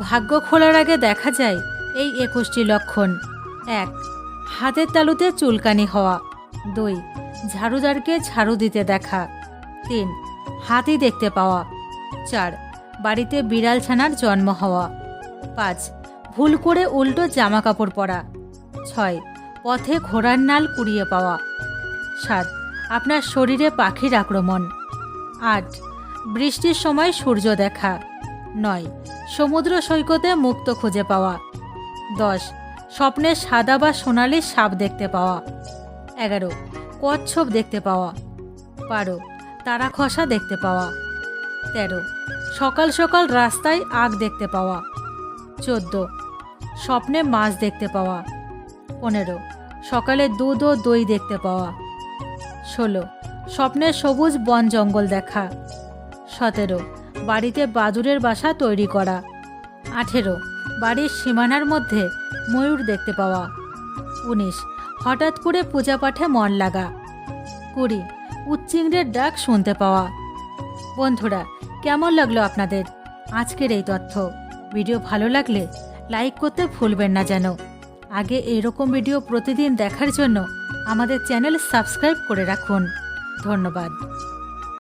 ভাগ্য খোলার আগে দেখা যায় এই একুশটি লক্ষণ। এক, হাতের তালুতে চুলকানি হওয়া। দুই, ঝাড়ুদারকে ঝাড়ু দিতে দেখা। তিন হাতি দেখতে পাওয়া। চার, বাড়িতে বিড়াল ছানার জন্ম হওয়া। পাঁচ, ভুল করে উল্টো জামা কাপড় পরা। ছয়, পথে ঘোড়ার নাল কুড়িয়ে পাওয়া। সাত, আপনার শরীরে পাখির আক্রমণ। আট, বৃষ্টির সময় সূর্য দেখা। নয়। সমুদ্র সৈকতে মুক্ত খুঁজে পাওয়া। দশ। স্বপ্নে সাদা বা সোনালি সাপ দেখতে পাওয়া। এগারো। কচ্ছপ দেখতে পাওয়া। বারো। তারা খসা দেখতে পাওয়া। তেরো। সকাল সকাল রাস্তায় আগ দেখতে পাওয়া। চোদ্দ। স্বপ্নে মাছ দেখতে পাওয়া। পনেরো। সকালে দুধ ও দই দেখতে পাওয়া। ষোলো। স্বপ্নে সবুজ বন জঙ্গল দেখা। সতেরো। বাড়িতে বাদুরের বাসা তৈরি করা। আঠেরো। বাড়ির সীমানার মধ্যে ময়ূর দেখতে পাওয়া। উনিশ। হঠাৎ করে পূজা পাঠে মন লাগা। কুড়ি। উচ্চিংড়ের ডাক শুনতে পাওয়া। বন্ধুরা, কেমন লাগল আপনাদের? আজকের এই তথ্য। ভিডিও ভালো লাগলে লাইক করতে ভুলবেন না যেন। আগে এরকম ভিডিও প্রতিদিন দেখার জন্য আমাদের চ্যানেল সাবস্ক্রাইব করে রাখুন। ধন্যবাদ।